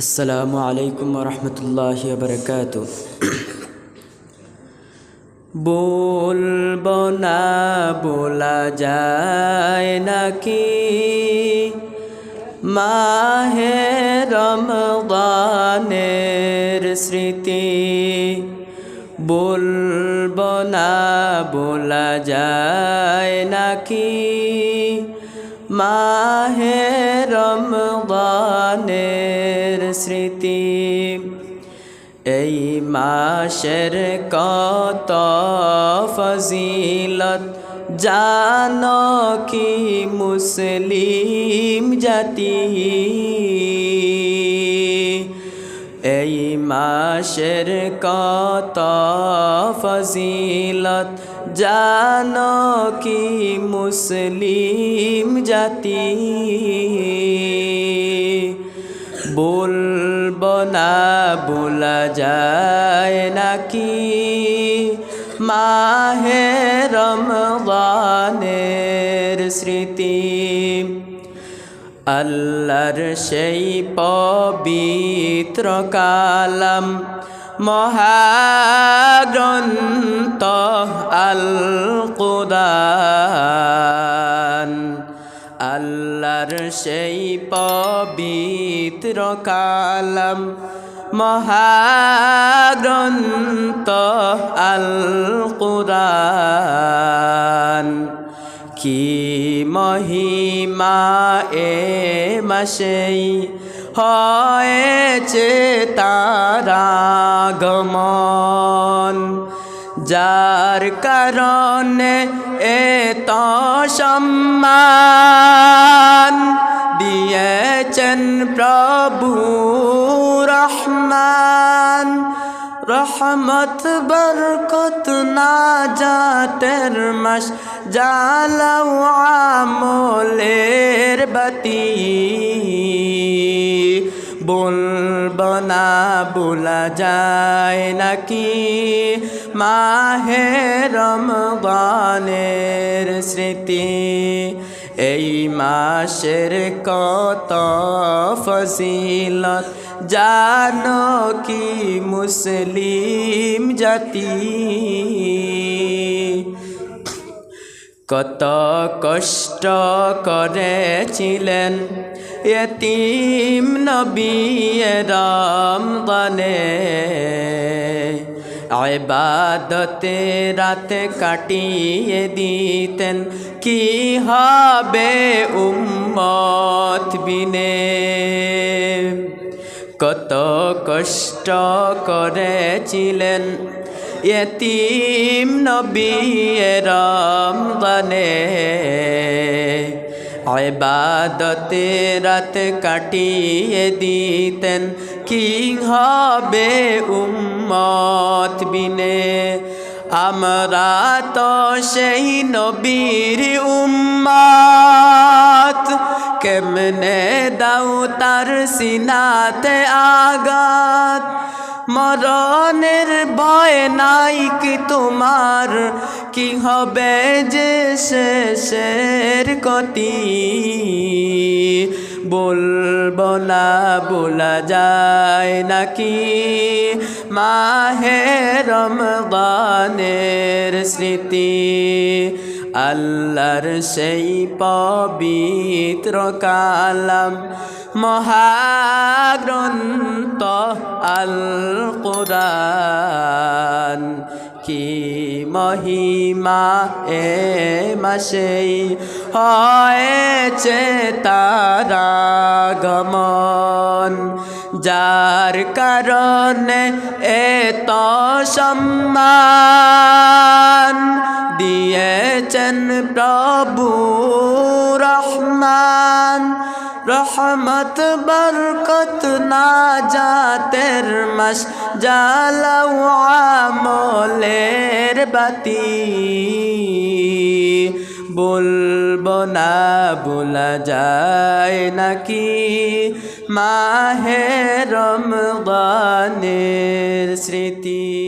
আসসালামু আলাইকুম রহমতুল্লাহ বরকাত বলব না বলা যায় নাকি মাহে রমদানের স্মৃতি বলব না বলা যায় নাকি মাহে রমদানের স্মৃতি। এই মাসের কত ফজিলত, জান কি মুসলিম জাতি? এই মাসের কত ফজিলত, জান কি মুসলিম জাতি? বলব না বলা যায় নাকি? মাহে রমদানের স্মৃতি। আল্লাহর সেই পবিত্র কালাম, মহাগ্রন্থ আল কুরআন আল্লাহর সেই পবিত্র কালাম। মহাগ্রন্থ আল কুরআন। কি মহিমা এ মাসেই হয়েছে তারাগমন যার কারণে এত সম্মান দিয়েছেন প্রভু রহমান। রহমত, বরকত না জাতের মাস জালাও আমলের বাতি। বলব না বলা যায় নাকি? মাহে রমগানের স্মৃতি, এই মাসের কত ফজিলত? জানো কি মুসলিম জাতি? কত কষ্ট করেছিলেন এতিম নবী রাম রমদানে আবাদতে রাতে কাটিয়ে দিতেন। কি হবে উম্মত বিনে? কত কষ্ট করেছিলেন এতিম নবী রমদানে আবাদতে রাত কাটিয়ে দিতেন। কি হবে উম্মত বিনে। আমরা তো সেই নবীর উম্মত। কেমনে দাও তার সিনাতে আগাত মরণের ভয় নাই কি তোমার? কি হবে যে শেষের কতি বলব না বলা যায় নাকি? মাহে রমদানের স্মৃতি, আল্লাহর সেই পবিত্র কালাম। মহাগ্রন্থ আল কোরআন কি মহিমা এ মাসেই হয়েছে তারা গমন যার কারণে এত সম্মান দিয়েছেন প্রভু রহমান। রহমত, বরকত না জাতের মাস জালাও আমলের বাতি। বলব না বলা যায় নাকি মাহে রমগানের স্মৃতি?